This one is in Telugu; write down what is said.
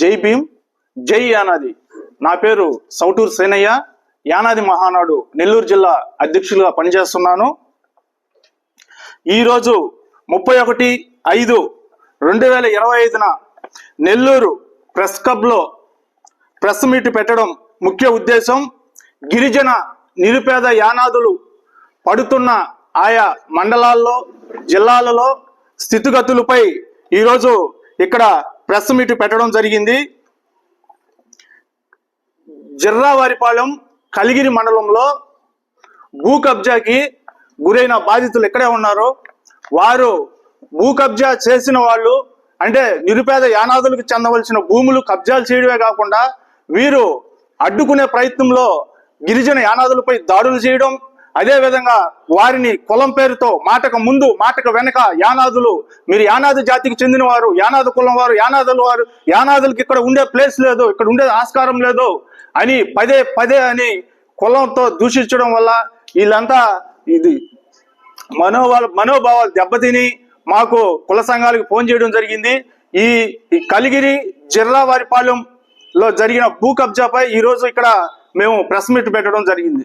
జై భీమ్ జై యానాది. నా పేరు సౌటూరు సేనయ్య. యానాది మహానాడు నెల్లూరు జిల్లా అధ్యక్షులుగా పనిచేస్తున్నాను. ఈరోజు ముప్పై ఒకటి ఐదు రెండు వేల ఇరవై ఐదున నెల్లూరు ప్రెస్ క్లబ్లో ప్రెస్ మీట్ పెట్టడం ముఖ్య ఉద్దేశం. గిరిజన నిరుపేద యానాదులు పడుతున్న ఆయా మండలాల్లో జిల్లాలలో స్థితిగతులపై ఈరోజు ఇక్కడ ప్రెస్ మీట్ పెట్టడం జరిగింది. జిర్రావారిపాలెం కలిగిరి మండలంలో భూ కబ్జాకి గురైన బాధితులు ఎక్కడే ఉన్నారో వారు భూ కబ్జా చేసిన వాళ్ళు అంటే నిరుపేద యానాదులకు చెందవలసిన భూములు కబ్జాలు చేయడమే కాకుండా వీరు అడ్డుకునే ప్రయత్నంలో గిరిజన యానాదులపై దాడులు చేయడం అదే విధంగా వారిని కులం పేరుతో మాటకు ముందు మాటకు వెనక యానాదులు మీరు యానాది జాతికి చెందిన వారు యానాది కులం వారు యానాదుల వారు యానాదులకి ఇక్కడ ఉండే ప్లేస్ లేదు ఇక్కడ ఉండే ఆస్కారం లేదు అని పదే పదే అని కులంతో దూషించడం వల్ల వీళ్ళంతా ఇది మనోభావ మనోభావాలు దెబ్బతిని మాకు కుల సంఘాలకు ఫోన్ చేయడం జరిగింది. ఈ కలిగిరి జిల్లా వారిపాలెంలో జరిగిన భూ కబ్జాపై ఈరోజు ఇక్కడ మేము ప్రెస్ మీట్ పెట్టడం జరిగింది.